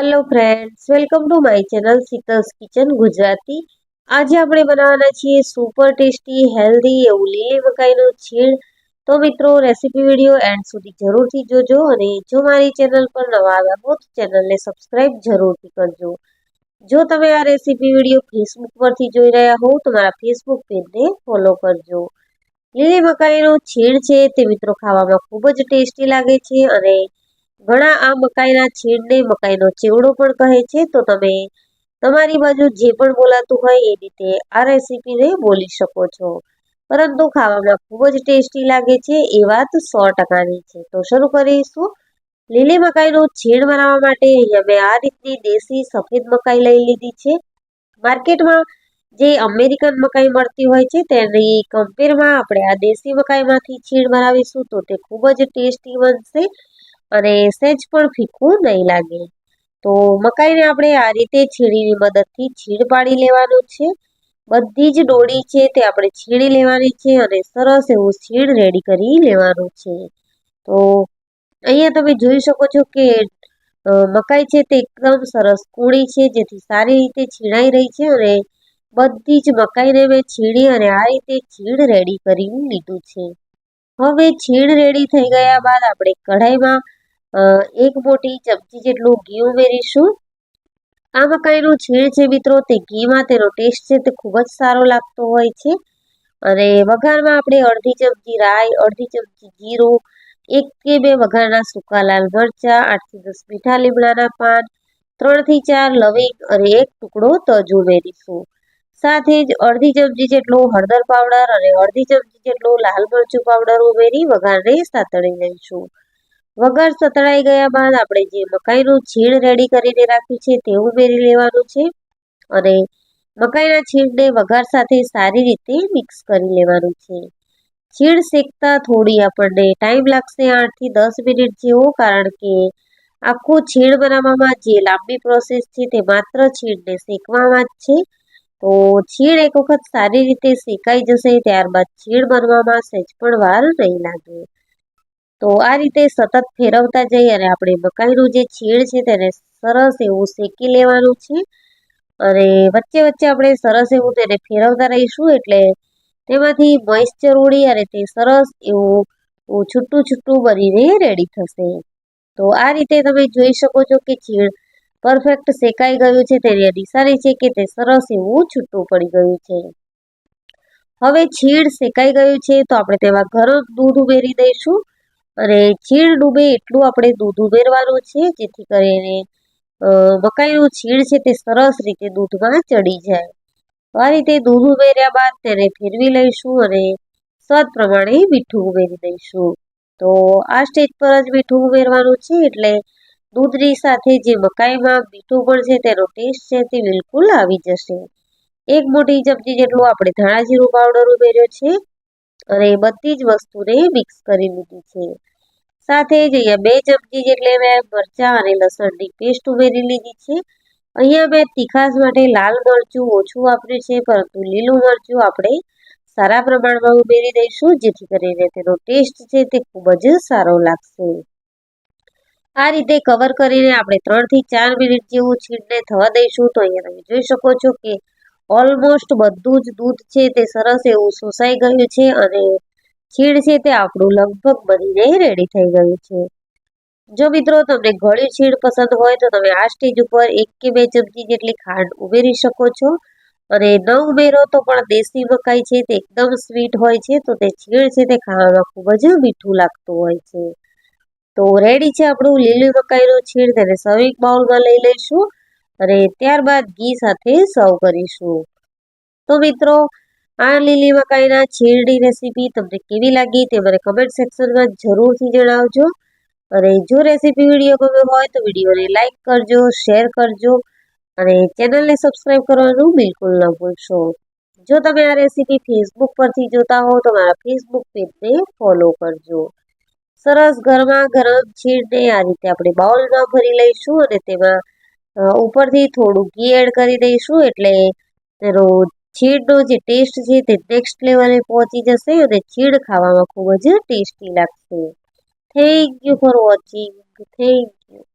Hello friends welcome to my channel Sheetal's kitchen Gujarati આજે આપણે બનાવવાના છીએ સુપર ટેસ્ટી હેલ્ધી એવું લીલી મકાઈનું છીણ. તો મિત્રો રેસીપી વીડિયો એન્ડ સુધી જરૂરથી જોજો અને જો મારી ચેનલ પર નવા આવ્યા હો, તો ચેનલને સબસ્ક્રાઈબ જરૂરથી કરજો. જો તમે આ રેસીપી વીડિયો ફેસબુક પરથી જોઈ રહ્યા હો, તો મારા ફેસબુક પેજને ફોલો કરજો. લીલી મકાઈનું છીણ છે તે મિત્રો ખાવામાં ખૂબ જ ટેસ્ટી લાગે છે અને ઘણા આ મકાઈના છીણને મકાઈનો ચેવડો પણ કહે છે, તો તમે તમારી બાજુ જે પણ બોલાતું હોય એ રીતે આ રેસીપીને બોલી શકો છો. પરંતુ ખાવામાં ખૂબ જ ટેસ્ટી લાગે છે એ વાત સો ટકાની છે. તો શરૂ કરીશું. લીલી મકાઈનો છીણ બનાવવા માટે અહીંયા મેં આ રીતની દેશી સફેદ મકાઈ લઈ લીધી છે. માર્કેટમાં જે અમેરિકન મકાઈ મળતી હોય છે, તેની કમ્પેરમાં આપણે આ દેશી મકાઈમાંથી છીણ બનાવીશું તો તે ખૂબ જ ટેસ્ટી બનશે. અને સહેજ પણ ફીકું નહીં લાગે. તો મકાઈને આપણે આ રીતે છીણીની મદદથી છીણ પાડી લેવાનું છે. બધી જ ડોળી છે તે આપણે છીણી લેવાની છે અને સરસ એવું છીણ રેડી કરી લેવાનું છે. તો અહીંયા તમે જોઈ શકો છો કે મકાઈ છે તે એકદમ સરસ કૂણી છે, જેથી સારી રીતે છીણાઈ રહી છે અને બધી જ મકાઈને મેં છીણી અને આ રીતે છીણ રેડી કરી લીધું છે. હવે છીણ રેડી થઈ ગયા બાદ આપણે કઢાઈમાં એક મોટી ચમચી જેટલું ઘી ઉમેરીશું આ મકાઈનું છીણ છે મિત્રો, તે ઘીમાં તેનો ટેસ્ટ છે તે ખૂબ જ સારો લાગતો હોય છે. અને વઘારમાં આપણે અડધી ચમચી રાઈ, અડધી ચમચી જીરું, એક કે બે વઘારના સૂકા લાલ મરચાં, આઠથી દસ મીઠા લીમડાના પાન, ત્રણથી ચાર લવિંગ અને એક ટુકડો તજ ઉમેરીશું સાથે જ અડધી ચમચી જેટલો હળદર પાવડર અને અડધી ચમચી જેટલો લાલ મરચું પાવડર ઉમેરી વઘારને સાતળી લઈશું. વઘાર સતળાઈ ગયા બાદ આપણે જે મકાઈનું છીણ રેડી કરીને રાખ્યું છે તે ઉમેરી લેવાનું છે. અને મકાઈના છીણને વઘાર સાથે સારી રીતે મિક્સ કરી લેવાનું છે. છીણ શેકતા થોડી આપણને ટાઈમ લાગશે આઠથી દસ મિનિટ જેવો, કારણ કે આખું છીણ બનાવવામાં જે લાંબી પ્રોસેસ છે તે માત્ર છીણને શેકવામાં જ છે. તો છીણ એક વખત સારી રીતે શેકાઈ જશે, ત્યારબાદ છીણ બનવામાં સહેજ પણ વાર નહીં લાગે. તો આ રીતે સતત ફેરવતા જઈ અને આપણે મકાઈનું જે છીણ છે તેને સરસ એવું શેકી લેવાનું છે. અને વચ્ચે વચ્ચે આપણે સરસ એવું તેને ફેરવતા રહીશું એટલે તેમાંથી મોઇશ્ચર ઉડી અને તે સરસ એવું છૂટું છૂટું બનીને રેડી થશે. તો આ રીતે તમે જોઈ શકો છો કે છીણ પરફેક્ટ શેકાઈ ગયું છે. તેની નિશાની છે કે તે સરસ એવું છૂટું પડી ગયું છે. હવે છીણ શેકાઈ ગયું છે તો આપણે તેમાં ગરમ દૂધ ઉમેરી દઈશું. અને છીણ ડૂબે એટલું આપણે દૂધ ઉમેરવાનું છે, જેથી કરીને મકાઈનું છીણ છે તે સરસ રીતે દૂધમાં ચડી જાય. આ રીતે દૂધ ઉમેર્યા બાદ તેને ફેરવી લઈશું અને સ્વાદ પ્રમાણે મીઠું ઉમેરી દઈશું. તો આ સ્ટેજ પર જ મીઠું ઉમેરવાનું છે, એટલે દૂધની સાથે જે મકાઈમાં મીઠું પણ છે તેનો ટેસ્ટ છે તે બિલકુલ આવી જશે. એક મોટી ચમચી જેટલું આપણે ધાણા જીરું પાવડર ઉમેર્યો છે અને બધી જ વસ્તુને મિક્સ કરી લીધી છે. સાથે જ અહીંયા બે ચમચી જેટલી મેં મરચાં અને લસણની પેસ્ટ ઉમેરી લીધી છે. અહીંયા મેં તીખાસ માટે લાલ મરચું ઓછું વાપર્યું છે, પરંતુ લીલું મરચું આપણે સારા પ્રમાણમાં ઉમેરી દઈશું, જેથી કરીને તેનો ટેસ્ટ છે તે ખૂબ જ સારો લાગશે. આ રીતે કવર કરીને આપણે ત્રણથી ચાર મિનિટ જેવું છીણને થવા દઈશું. તો અહીંયા તમે જોઈ શકો છો કે ઓલમોસ્ટ બધું જ દૂધ છે, તે સરસ એવું શોષાઈ ગયું છે અને છીણ છે તે આપણું લગભગ બનીને રેડી થઈ ગયું છે. જો મિત્રો તમને ગળ્યું છીણ પસંદ હોય તો તમે આ સ્ટેજ ઉપર એક કે બે ચમચી જેટલી ખાંડ ઉમેરી શકો છો. અને ન ઉમેરો તો પણ દેશી મકાઈ છે તે એકદમ સ્વીટ હોય છે તો તે છીણ છે તે ખાવામાં ખૂબ જ મીઠું લાગતું હોય છે. તો રેડી છે આપણું લીલી મકાઈનું છીણ તેને સર્વિંગ બાઉલમાં લઈ લઈશું અને ત્યારબાદ ઘી સાથે સર્વ કરીશું. તો મિત્રો આ લીલી મકાઈના છીણની રેસીપી તમને કેવી લાગી તે મને કમેન્ટ સેક્શનમાં જરૂરથી જણાવજો. અને જો રેસીપી વીડિયો ગમે હોય તો વિડીયોને લાઇક કરજો શેર કરજો, અને ચેનલને સબસ્ક્રાઈબ કરવાનું બિલકુલ ન ભૂલશો. જો તમે આ રેસીપી ફેસબુક પરથી જોતા હો તો મારા ફેસબુક પેજને ફોલો કરજો. સરસ ગરમા ગરમ છીણને આ રીતે આપણે બાઉલમાં ભરી લઈશું અને તેમાં ઉપરથી થોડું ઘી એડ કરી દઈશું એટલે તેનો છીણનો જે ટેસ્ટ છે તે નેક્સ્ટ લેવલે પહોંચી જશે અને છીડ ખાવામાં ખૂબ જ ટેસ્ટી લાગશે. Thank you for watching thank